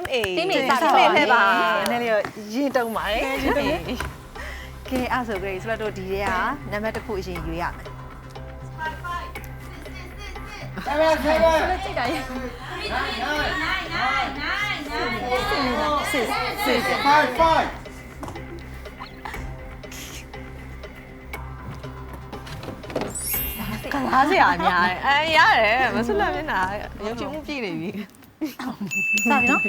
Team A Team A ပါပါလဲပါနည်းလေးရင်းတုံးပါတယ်ရင်းတုံးကဲအဲ့ဆိုကြရေးဆိုတော့ဒီထဲကနံပါတ်တစ်ခုအရင်ယူရမယ်ဒါပဲဒါပဲကြည့်တာရေ9 9 9 9 9 9 9 9 9 9 9 9 9 9 9 9 9 9 9 9 9 9 9 9 9 9 9 9 9 9 9 9 9 9 9 9 9 9 9 9 9 9 9 9 9 9 9 9 9 9 9 9 9 9 9 9 9 9 9 9 9 9 9 9 9 9 9 9 9 9 9 9 9 9 9 9 9 9 9 9 9 9 9 9 9 9 9 9 9 9 9 9 9 9 9 9 9 9 9 9 9 9 9 9 9 9 9 9 9 9 9 9 9 9 9 9 9 9 9 9 9 9 9 9 9 9 9 9 9 9 9 9 9 9 9 9 9 9 9 9 9 9 9 9 9 9 9 9 9 9 9 9 9 9 9 9 9 9 9 9 9 9 9 9 9 9 9 9 9 9 9 9 9 9 9 9 9 9 9 9 9 9 9 9 9 9 9 9 9 9 9 9 စပြီနော်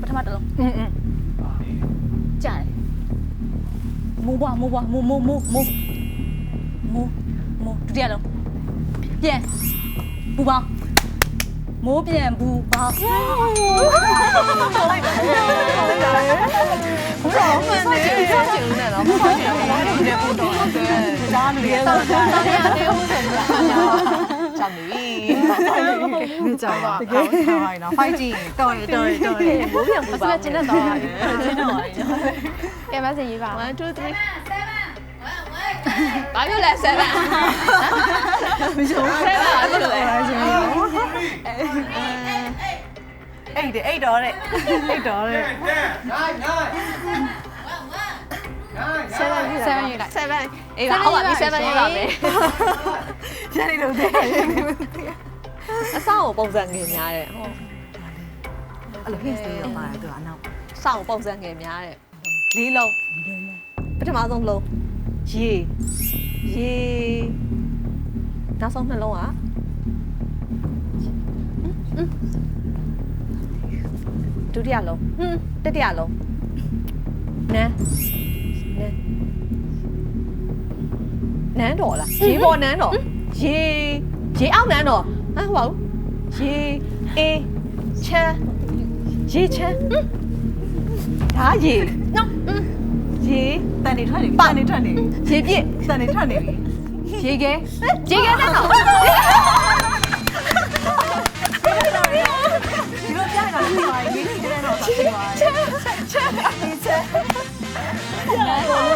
ပထမတစ်လုံး อืมอืม ကြားတယ်မိုးပွားမိုးပွားမိုးမိုးမိုးမိုးမိုးမိုးဒုတိယလုံးပြန်ဘူပေါင်းမိုးပြန်ဘူပေါင်း ဟုတ်လိုက်တယ်ဟုတ်လိုက်တယ်ဘုရားမှန်တယ်ဆောက်ချင်ဦးနဲ့တော့ဆောက်ချင်ဦးနဲ့ဒီပို့တော့တယ်ကြားလူရဲ့ဆောက်ကြတယ်တယ်ဟုတ်တယ်ကြောက်နေပြီ ကြောက်ပါတကယ်ထားပါတော့ fighting တော်ရတော်ရတော်ရဘိုးပြန်ပူပါကျင်းတော့ကျင်းတော့ကဲမစင်ရေးပါ1 2 3ဘာပြောလဲ7မကျုံ7ဘာပြောလဲအဲ့ဒီအဲ့တော့တဲ့အဲ့တော့တဲ့ Ten, ten. Nine, nine. Nine, nine. 7ရေးလိုက်7အေးပါဟုတ်ပါပြီ7ရေးပါမယ်ကျန်နေလို့တဲ့ အဆောက်ပုံစံငယ်များတဲ့ဟုတ်အဲ့လို hint လေးတော့ပါတယ်သူကအနောက်ဆောက်ပုံစံငယ်များတဲ့လေးလုံးပထမဆုံးလုံးရေရေနောက်ဆုံးနှလုံးอ่ะဒုတိယလုံးဟွန်းတတိယလုံးနန်းနန်းနန်းတော်လားရေပေါ်နန်းတော်ရေရေအောက်နန်းတော် ဟမ်ဟုတ်ပါဘူးရေအေးချမ်းရေချမ်းဒါရေနော်ရေတန်နေထွက်နေပြီတန်နေထွက်နေပြီရေပြည့်တန်နေထွက်နေပြီရေခဲရေခဲတဲ့တော့ဒီလိုပြရတော့ဒီပါရေးနေတယ်တော့ဆက်ပါချက်ချက်ချက်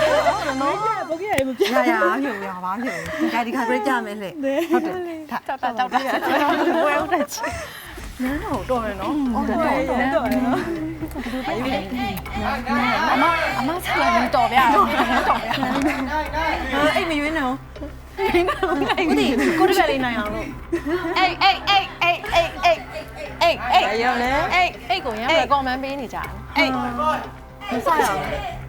ချက်နော်ဘုရားရေမပြရရပြုံရပါပြုံဒါဒီခါပြကြမယ်လေဟုတ်တယ်တောက်တောက်တောက်ဝဲဦးတဲ့ချနန်းတော့တော်ရနော်အော်တော်တော်တော်ရနော်အမအမဆက်လာပြီးတော်ဗျာတော်ဗျာအဲ့မရွေးနေအောင်ဦးဒီကိုတကလေးနိုင်အောင်လို့အေးအေးအေးအေးအေးအေးအေးအေးရောလေအေးအိတ်ကိုရမ်းကွန်မန့်ပေးနေကြတယ်အေး မစရအောင်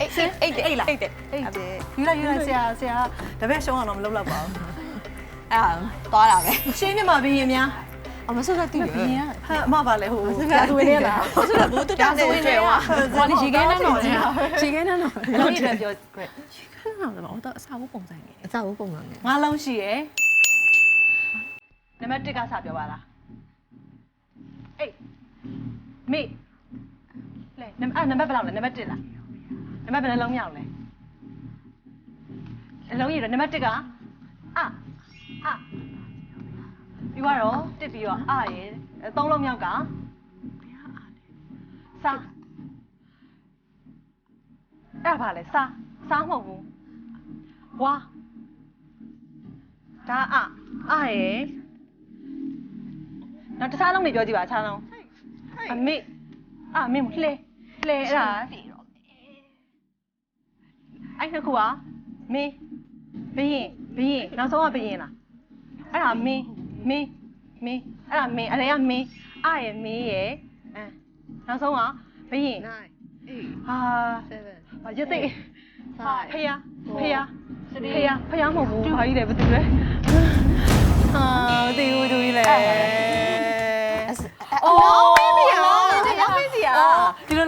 အေးအေးအေးလားအေးတဲ့အဲ့ဒါယူလိုက်ယူလိုက်ဆရာဆရာတပည့်ရှုံးအောင်တော့မလုပ်တော့ပါဘူးအဲ့ဒါသွားတာပဲရှင်းနေမှာဘင်းရင်များအမဆုကတည်တယ်ဟာအမပါလေဟိုကြာသွေးနေလားဆုကဘူးတူတာနေကျွဲဝါဘာလို့ရေခဲနှန်းတော်လဲခြေခဲနှန်းတော့လို့ဒီလည်းပြောကြွခဏတော့တော့အစားဖို့ပုံစံနေအစားဘူးပုံမှန်ငါးလုံးရှိရယ်နံပါတ်1ကစပြောပါလားအေးမေလေ နံပါတ်နံပါတ်ဘယ်လောက်လဲနံပါတ်1လားနံပါတ်ဘယ်နှလုံးမြောက်လဲအလုံးရည်နံပါတ်1ကအအပြီးတော့တစ်ပြီးတော့အရယ်သုံးလုံးမြောက်ကစာအဲ့ဒါဘာလဲစာစာမဟုတ်ဘူးဝါဒါအအရယ်နောက်တစ်ခြားလုံးနေပြောကြည့်ပါခြားလုံးအမေအမေမလှဲ လှဲအဲ့ဒါအဲ့နှစ်ခုကမင်းဘရင်ဘရင်နောက်ဆုံးကဘရင်လားအဲ့ဒါမင်းမင်းမင်းအဲ့ဒါမင်းအဲ့ဒါကမင်းအရယ်မင်းရယ်အဲနောက်ဆုံးကဘရင်9ဟာ8ဘာရသိဟာဖယားဖယား7ဖယားဖယားမဟုတ်ဘူးဘာကြီးလဲဘာတူလဲဟာမသိဘူးတူကြီးလဲအော်မ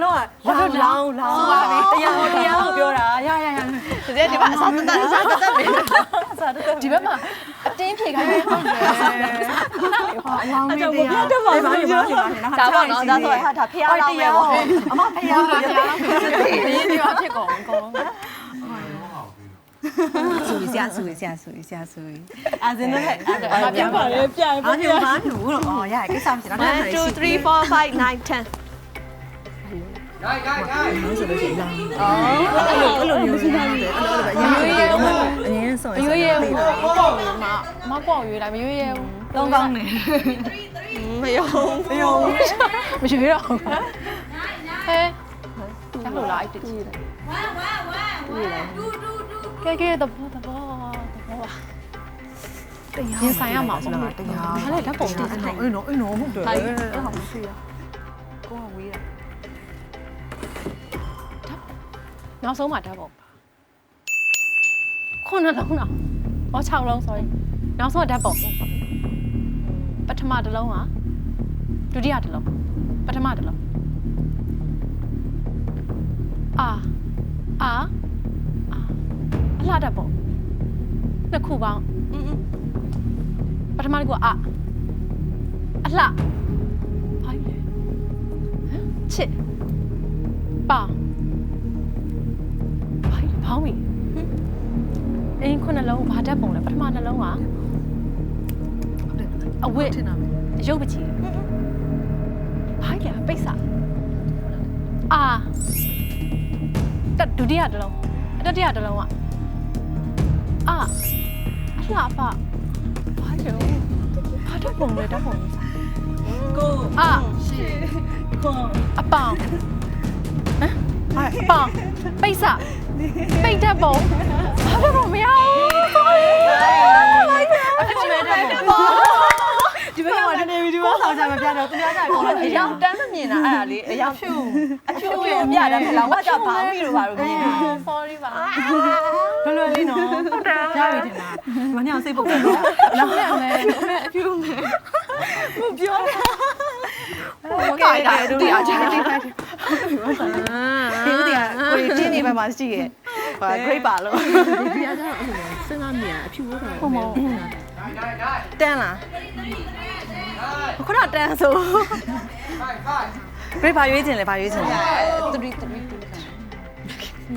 လိုလုံးကလောင်းလောင်းလောင်းပါပဲတရားတရားကိုပြောတာရရရတကယ်ဒီမှာအစားတက်အစားတက်ပဲဒီဘက်မှာအတင်းဖြေခိုင်းတယ်ဟုတ်တယ်အလောင်းလေးတရားတော့ပါပါပါဒါပေါ့နော်ဒါဆိုဟာဒါဖျားလောက်ပဲပေါ့အမဖယားကိုရသိဒီဒီမှာဖြစ်ကုန်အကုန်လုံးဆူဆရာဆူဆရာဆူဆရာဆူအာဇင်းနဲ့အမပြန်ပါလေပြန်အားဖြင့်ဘာလို့လို့အော်ရကိစ္စမရှိတော့1 2 3 4 5 9 10 Nine, nine, nine. လို့ဆိုလို့ရှိရင်လာအဲ့လိုအဲ့လိုမျိုးရှိတယ်အဲ့လိုအဲ့လိုပဲအရင်ကတည်းကအရင်ဆုံးမရွေးရဲဘူး Come on. မမကွာရွေးလိုက်မရွေးရဲဘူးလုံးကောင်းနေမယုံမယုံမရွေးတော့ဟဲရလို့လားအဲ့တကြီးတ နဲ့အဲ့နော်အဲ့နော်အဲ့နော်ဟုတ်တယ်ဟာအဲ့အဲ့ဟောဟောမရှိရကိုကဝေးတာနောက်ဆုံးမှာဓာတ်ပုံပါခုနလုံးတော့ဟော6လုံး sorry နောက်ဆုံးဓာတ်ပုံပထမတစ်လုံးကဒုတိယတစ်လုံးပထမတစ်လုံးအာအာအာအလှဓာတ်ပုံနှစ်ခုပေါင်းပထမတစ်ခုကအအလှဘာလဲဟမ်ချစ်ပါ ဘာလဲဘောင်းမီအင်းခုနှလုံးဘာဓာတ်ပုံလဲပထမနှလုံးကအဝတ်ထင်တာပဲအယုတ်ပချီဘာလဲပိတ်စာအာတက်ဒုတိယတစ်လုံးတတိယတစ်လုံးကအာအလှအပဘာလဲဘာဓာတ်ပုံလဲဓာတ်ပုံလဲကိုအာရှေခွန်အပေါင်ဟမ်ဟာအပေါင်ပိတ်စ ပိတ်တဲ့ပုံဘာလို့တော့မရဘူးလိုက်တယ်အဖေမဲ့တဲ့ပုံဒီဘက်ကမှနေဗီဒီယိုဆောင်ကြမှာပြတော့သူများကြကောင်းတယ်အယောင်တန်းမမြင်တာအဲ့ဒါလေအယောင်ဖြူအဖြူဖြူပြတာမလောင်ကကြဘောင်းမီလို့ပါလို့မြင်တာ sorry ပါလွယ်လွယ်လေးနော်ဟုတ်တယ်ရပြီတင်လားဒီမညောင်စိတ်ပုတ်တယ်နော်လောင်းရမယ်အဖြူမယ်မပြောတာဟုတ်ကဲ့ဒါတို့တရားချာတိဖိုင်ဒီဦးတီက ကိုရီတင်းနေဘက်မှာရှိရဲ့ဟာ great ပါလို့ဒီပြားကျတော့အဲ့လိုစဉ်းစားမြင်အဖြူဟုတ်တယ်ဟုတ်မော Nine, nine, nine. တန်းလားခုနတန်းဆို Five, five. great ဘာရွေးချင်လဲဘာရွေးချင်လဲ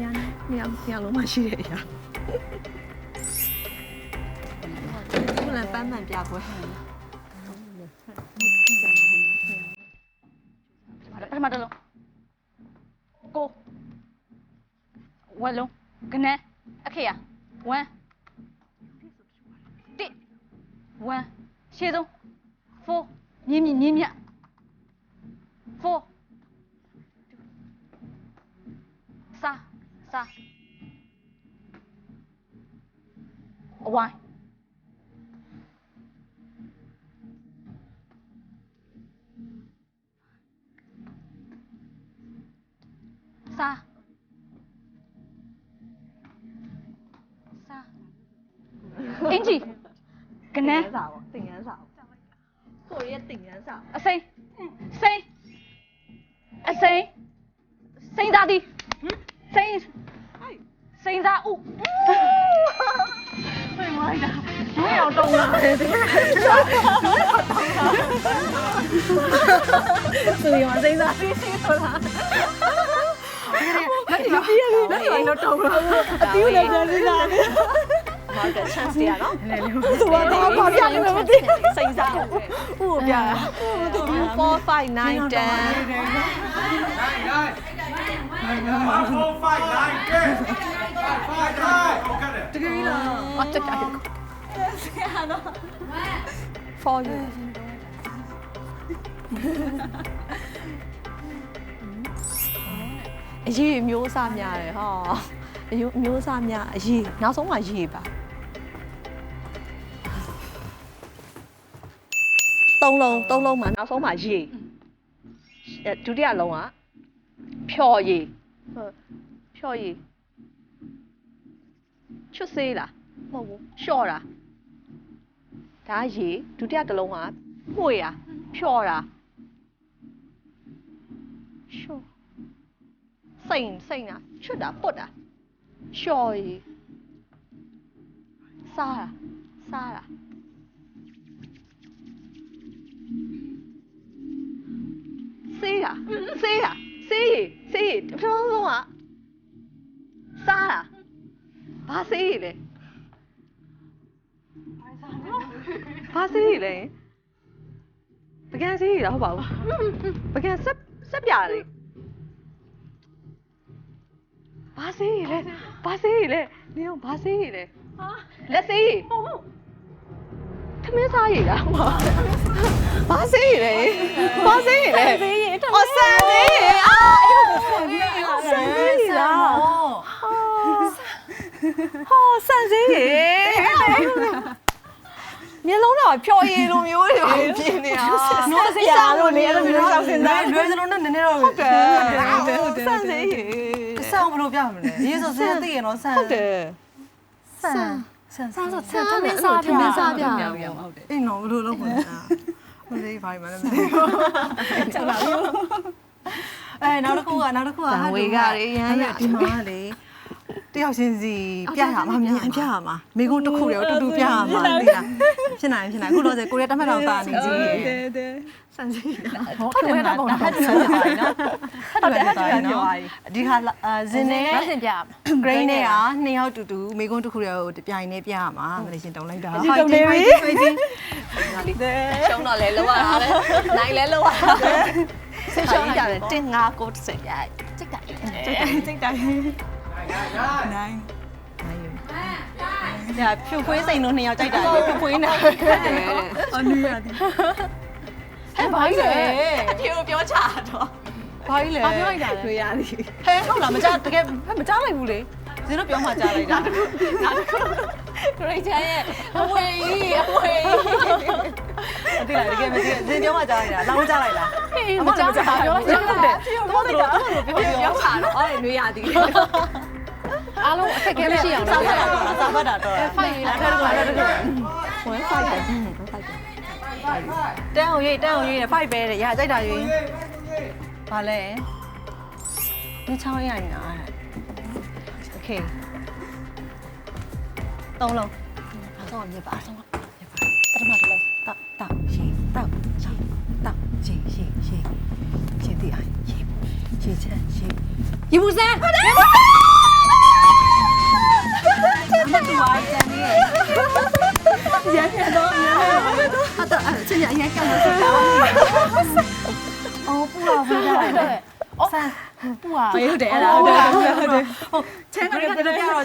ညာနေညာညာလုံးမရှိတဲ့အရာခုနပန်းပန်ပြပွဲပထမတစ်လုံးကို ဝက်လုံးကနန်းအခရဝမ်တစ်ဝမ် အင်ဂျီကနန်းစာပေါ့တင်ငန်းစာကိုရီးယားတင်ငန်းစာအစိမ်းစိမ်းအစိမ်းစိမ်းသားဒီစိမ်းစိမ်းသားဥစိမ်းဝိုင်းတာဘယ်အောင်တုံးလာလဲဆိုရင်မစိမ့်စားသိသိဆိုတာလက်ဒီပြည့်လေးလက်ဒီတော့တော့အတီးလည်းပြန်နေတာ ဟုတ်တယ် chance တရားနော် သူကတော့ဘာပြလဲမသိ စိတ်စား ဘူးဥပြတာ 4 5 9 10 Nine, nine. Five, four, five, nine, ten. Five, five, nine. Okay, then. တကယ်လား အတက်တာ for you အရေးမျိုးစားများတယ်ဟောအရေးမျိုးစားများအရေးနောက်ဆုံးမှရေးပါ သုံးလုံးသုံးလုံးမှနောက်ဆုံးမှရေးအဲဒုတိယလုံးကဖြော်ရေးဟုတ်ဖြော်ရေးချွတ်စေးလားမဟုတ်ဘူးလျှော့တာဒါကရေးဒုတိယတစ်လုံးကမှုရဖြော်တာလျှော့စိန်စိန်တာချွတ်တာပုတ်တာလျှော်ရီစားတာစားတာ စေးတာစေးတာစေးရီစေးရီတစ်ဖြောင်းဆုံးကစားတာဘာစေးရီလဲဘာစေးရီလဲပကံစေးရီလားဟုတ်ပါဘူးပကံဆက်ဆက်ပြတယ်ဘာစေးရလဲဘာစေးရလဲနင်ဘာစေးရလဲဟာလက်စေးရဟုတ်ဟုတ် သမင်းစားရလားမဘာစေးရလဲဘာစေးရလဲစေးရအော်ဆန်စေးရအာဆန်စေးလားဟောဆန်စေးရေမျက်လုံးတော့ဖြော်ရည်လိုမျိုးတွေပါပြင်းနေတာနော်စရာလို့လေအဲ့လိုမျိုးရှောက်စင်သားလွယ်စလုံးနဲ့နည်းနည်းတော့ဟုတ်တယ်ဟုတ်တယ်ဆန်စေးရေဆောင်းဘလို့ပြမလဲရေးဆိုစင်သိရနော်ဆန်ဟုတ်တယ်ဆန် ဆန်ဆန်ဆိုဆန်းမင်းစားပြမင်းစားပြဟုတ်တယ်အေးနော်ဘလို့လုပ်မလဲဟိုလေးဘာမှမလဲမသိဘူးချက်လာဘူးအဲနောက်တစ်ခုကနောက်တစ်ခုကဒီမှာလေ တယောက်ချင်းစီပြရမှာမြန်ပြရမှာမိကုန်းတစ်ခုတည်းတူတူပြရမှာသိလားဖြစ်နိုင်ဖြစ်နိုင်ခုတော့ကိုရီးယားတမက်တော်တာနေကြီးဆန်စီဟုတ်တယ်တော့တော့ဟတ်တယ်နော်ဟုတ်တယ်ဟတ်တယ်နော်ဒီဟာဇင်းနဲ့မဆင်ပြရမယ် grain နဲ့ကနှစ်ယောက်တူတူမိကုန်းတစ်ခုတည်းကိုပြိုင်နေပြရမှာမလေးရှင်တုံလိုက်တာဒီတုံနေပြီရှုံးတော့လဲလောက်ရတာလေနိုင်လဲလောက်ရတာဆင်ရှုံးကြတယ်တင်ငါကိုတစ်စက်ရိုက်စိတ်တိုင်းစိတ်တိုင်း နိုင်ညာဖြူခွေးစိန်တို့နှစ်ယောက်ကြိုက်တာလေဖြူခွေးနဲ့အနူရသည်ဟဲ့ဘာကြီးလဲအဖေကိုပြောချတော့ဘာကြီးလဲဘာပြောလိုက်တာလဲတွေ့ရသည်ဟဲဟုတ်လားမကြားတကယ်မကြားလိုက်ဘူးလေဇင်းတို့ပြောမှကြားလိုက်တာဂရိတ်ချန်ရဲ့အဝေးကြီးအဝေးအတိလားတကယ်မသိဇင်းပြောမှကြားလိုက်တာလောင်းကြားလိုက်လားဟေးမကြောက်တာပြောလိုက်တာတော့တို့တို့ပြောပြောပြောချတော့အဲ့နွေရသည် အားလုံးအခက်အခဲမရှိအောင်လုပ်ရအောင်။စာဖတ်တာတော့။ဖိုက်ရတာတော့ဘာလဲတော့။ဝင်ဖိုက်တယ်။ဖိုက်တယ်။တန်းအောင်ရေးတန်းအောင်ရေးနဲ့ဖိုက်ပဲတဲ့။ရာကြိုက်တာရေး။ဘာလဲ။ဒီချောင်းရရင်လား။ Okay ။သုံးလုံး။နောက်ဆုံးအောင်မြစ်ပါဆုံးအောင်မြစ်ပါ။ပထမတစ်လုံး။တောက်တောက်ရှည်တောက်ရှည်တောက်ရှည်ရှည်ရှည်ရှည်တိအိုင်ရှည်ရှည်ချမ်းရှည်ရေဘူးစံရေဘူးစံ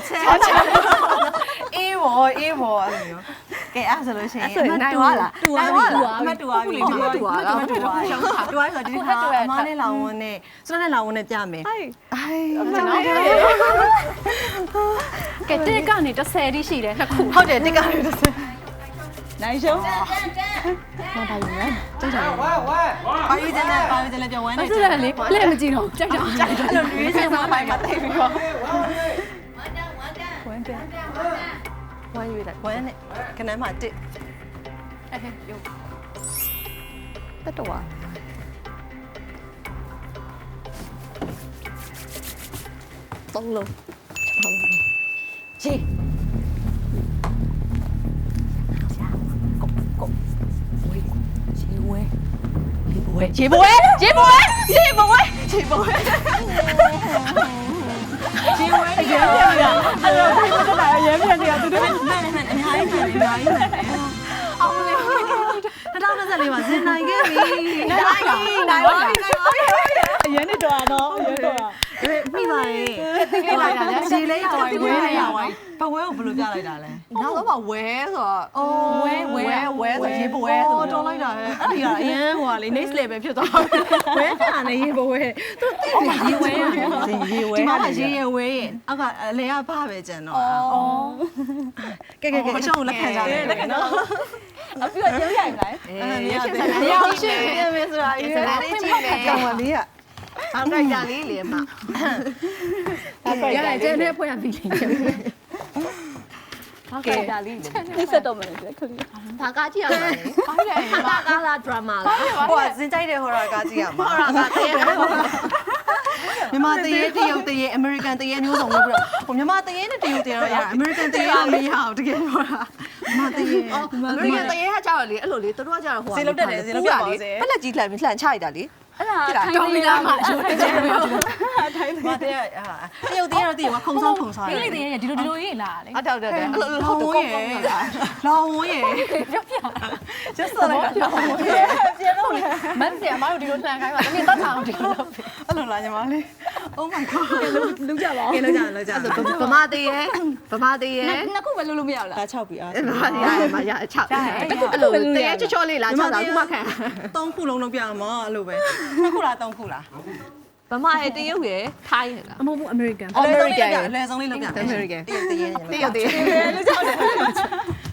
လည်းပြတော့ချမ်းအေးဘောအေးဘောအဲ့လိုမျိုးကဲအဲ့ဆိုလို့ရှိရင်အမတူပါလားတူပါလားအမတူပါပြီတူပါတူပါလားတူပါတူပါဆိုဒီခါအမနဲ့လောင်ဝန်းနဲ့စွန်းနဲ့လောင်ဝန်းနဲ့ပြမယ်အေးအေးကျွန်တော်ကဲတက်ကနေ30တိရှိတယ်နှစ်ခုဟုတ်တယ်တိတ်ကားလို့တစ်စနိုင်ရှုံး喂喂，ပါရီကျန်တဲ့ပါရီကျန်တဲ့ပြောဝမ်းနေအဲ့ဒါလေလက်မကြည့်တော့ကြိုက်တာကြိုက်တာအဲ့လိုရွေးစင်သွားပိုင်မှာတိတ်ပြီးတော့ 喂喂，ဝမ်းရွေးတယ်ဝမ်းနဲ့ခဏမှတစ်အဲ့ဟဲ့ရုပ်တက်တော့သုံးလုံးရေကိုကိုဝေး ရေဝဲရေဘဝဲရေဘဝဲရေဘဝဲရေဘဝဲရေဘဝဲရေဘဝဲရေပြန်နေတာအဲ့တော့ဒီမှာတက်လာရေပြန်နေတာသူတို့မှန်မှန်အများကြီးမှန်အများကြီးမှန်အောင်လေ2024မှာဇင်နိုင်ခဲ့ပြီနိုင်ပြီနိုင်ပါပြီနိုင်ပါပြီအရင်နဲ့တော့နော်အရင်တော့ မိပါရဲ့တိလိုက်တာလေရေလေးရွာဝဲလေးရွာဝဲဘဝဲကိုဘယ်လိုပြလိုက်တာလဲနောက်တော့မှဝဲဆိုတော့အိုးဝဲဝဲဝဲဆိုရေဘဝဲဆိုတော်လိုက်တာလေအဲ့ဒီကအရင်ဟိုကလေ next level ဖြစ်သွားဝဲတာနဲ့ရေဘဝဲသူတိတ်ရေဝဲရေဝဲဒီမှာရေရေဝဲရဲ့အောက်ကအလေကဘာပဲကျန်တော့ဩကဲကဲကဲအချုံလက်ခံကြတယ်လက်ခံတော့အပြီးတော့ရုပ်ရိုက်လိုက်အေးရဖြစ်တယ်ရအောင်ရှင်းပြမယ်ဆိုတာအေးစကားလေးကြည့်မယ်ကြောင်ပါလေး ကအောက်ကကြာလေးလေမရတယ်ကျန်တဲ့ဖွဲ့ရပြီးလိမ့်မယ်အောက်ကကြာလေးလေဒီစက်တော့မနေတယ်ခလီဘာကားကြည့်ရမလဲဟုတ်တယ်ဘာကားလားဒရမာလားဟိုကစင်ကြိုက်တဲ့ဟောရာကားကြည့်ရမှာဟောတာကတည်းကမြန်မာတရေတရုတ်တရေအမေရိကန်တရေမျိုးစုံလို့ပြီးတော့ဟိုမြန်မာတရေနဲ့တရုတ်တရေတော့ရအမေရိကန်တရေကမရအောင်တကယ်ပြောတာမြန်မာတရေအမေရိကန်တရေကကြောက်လေအဲ့လိုလေတို့ကကြောက်ဟိုပလက်ကြီးလှန်ပြီးလှန်ချလိုက်တာလေ အဲ့ဒါတောင်းမီလာမှာရုပ်တက်တယ်ပြောမြန်မာတရေဟာတရုတ်တရေတော့တရေကခုံဆောင်ခုံဆောင်ဒီလေးတွေဒီလိုဒီလိုရေးလာလေအတောက်တယ်အဲ့လိုလောဟုတ်င်းတယ်ဝကောန်းင်းရေကောင်းလားလောင်းဝန်းရေပြောပြကျဆက်လိုက်တာလောင်းဝန်းရေမတ်စီအမတို့ဒီလိုလှန်ခိုင်းပါတမင်တော့ထားအောင်ဒီလိုလုပ်ပြီအဲ့လိုလားညီမလေးโอ Oh my god လုံးကြပါကဲလောက်ကြလောက်ကြဗမာသေးရဲ့ဗမာသေးရဲ့နှစ်ခုပဲလုံးလို့မရဘူးလားဒါ6ပြီအားဗမာသေးရဲ့မရ6အဲ့လိုတကယ်ချောချောလေးလား6တာခုမှခံ3ခုလုံးလုံးပြအောင်မအဲ့လိုပဲ2ခုလား3ခုလားဗမာရဲ့တရုတ်ရဲ့ထိုင်းရဲ့လားအမဟုတ်ဘူးအမေရိကန်အမေရိကန်အလဲဆုံးလေးလုံးပြ American တရုတ်တည်းတရုတ်သေး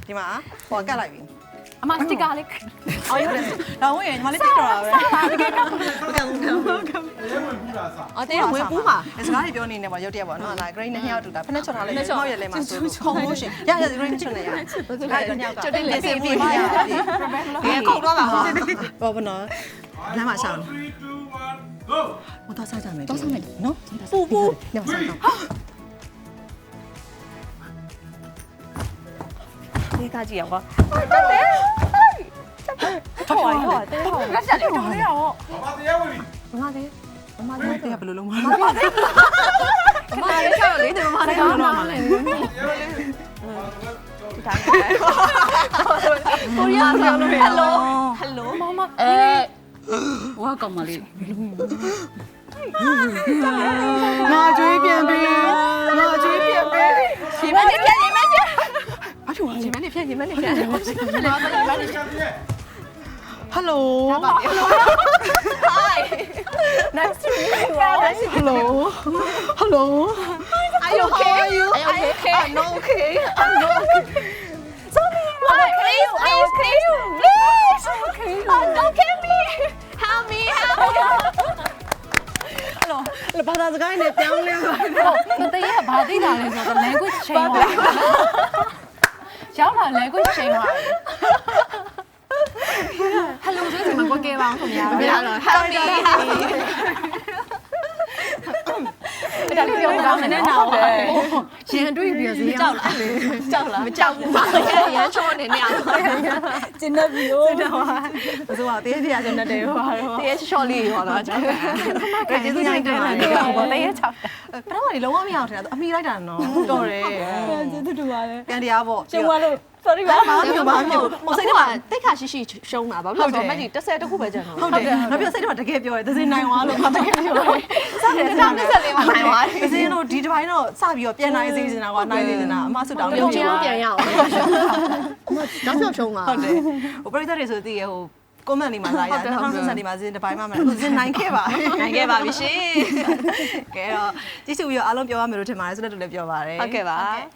ဒီမှာဟောကတ်လိုက်ပြီအမစတစ်ကာလေးအော်ရတယ်တော့ဝင်ညီမလေးတိတော့တာပဲတကယ်ကောဟုတ်ကဲ့ဟုတ်ကဲ့ဟုတ်ကဲ့ရဲဝင်ဘူးလားစာအော်တဲ့ဝင်ပူးမှာစကားတွေပြောနေနေပါရုတ်တရက်ပေါ့နော်လာ grade နဲ့နှစ်ယောက်တူတာဖက်နဲ့ချော်ထားလိုက်မောက်ရလဲမှာဆိုခုံလို့ရှင်ရရ grade နဲ့ချော်နေရအဲ့ညောက်ကကျွတ်တင်လေးစင်ပြေပါရဒီခုံတော့ပါဟာဘောဘနော် လမ်းမှာရှောင်း3 2 1 go မတော်စားကြမယ်တော်စားမယ်နော်ပူပူညောင်စားတော့ဒီကကြည့်အောင်ပါထောက်ပါရောတဲ့ထောက်ပါဆက်တယ်တော်ရရောဘာမှတရားဝင်ပြီဗမာသေးမမလေးတဲ့ဘယ်လိုလုံးမလဲဗမာသေးချောလေးတယ်ဗမာသေးဘာလို့မလဲတရားဝင်ပြီကိုရီးယားပြောလို့ဟယ်လိုဟယ်လိုမမအဲ ဝါကောင်မလေးငါကြွေးပြန်ပြီငါကြွေးပြန်ပြီရှင်မလေးပြန်ရင်မပြန်ဘာလို့လဲရှင်မလေးပြန်ရင်မလေးပြန်ကတ်ရဲ့ဟယ်လို Nice to meet you Nice to ဟယ်လိုဟယ်လို Are you okay? Are you okay? I'm not okay. I'm not okay. Sorry. Why? Please, please, please, please. Okay. Oh, don't kill me. Help me, help me. လဘာသာစကားနဲ့ပြောင်းလဲပါဟုတ်တတည်းကဘာသိတာလဲဆိုတော့ language change ပါရောက်လာ language change ပါ Hello ဆိုရင်မကွက်ကဲပါအောင်ခင်ဗျာမရတော့ help me, help me. အဲ့ဒါလေးပြောကောင်းတယ်နော်ရင်တွေ့ပြီးတော့ဈေးရောက်လာကြောက်လားမကြောက်ဘူးပါရမ်းချောနေနေအောင်ကျင်းနေပြီ哦တော့ဟာဘယ်သူကတေးတရားစနေတယ်ဟောတော့တကယ်ချောလေးရောတော့ကြောက်တယ်ကျေးဇူးတင်တယ်တယ်ဘောတည်းချောက်ပထမကြီးလုံးဝမရအောင်ထင်တာအမိလိုက်တာနော်တော်တယ်ကျေးဇူးတူပါတယ်ပြန်တရားပေါ့ကျုံသွားလို့ sorry ပါဘာမှမဘာမှမမစိတ်ကတိတ်ခါရှိရှိရှုံးတာဘာလို့လဲဆိုတော့မကြီး30တခုပဲကျန်တော့ဟုတ်တယ်နောက်ပြစိတ်တော့တကယ်ပြောရဲသစင်နိုင်သွားလို့တကယ်ပြောရဲစတယ်တောင်းတက်လေးမှနိုင်သွားတယ်သစင်တို့ဒီတစ်ပိုင်းတော့စပြီးတော့ပြန်နိုင်စေချင်တာကွာနိုင်နေနေတာအမဆွတောင်းပြုံးချင်းပြန်ရအောင်တော့ရှုံးရှုံးပါဟုတ်တယ်ဟိုပရိသတ်တွေဆိုတည်ရဟို comment လေးမှာလာရ2020လေးမှာဇင်တစ်ပိုင်းမှမလားဇင်နိုင်ခဲ့ပါနိုင်ခဲ့ပါပြီရှင်ကဲတော့ကြည့်စုပြီးတော့အားလုံးပြောရမယ်လို့ထင်ပါတယ်ဆိုတော့လည်းပြောပါတယ်ဟုတ်ကဲ့ပါ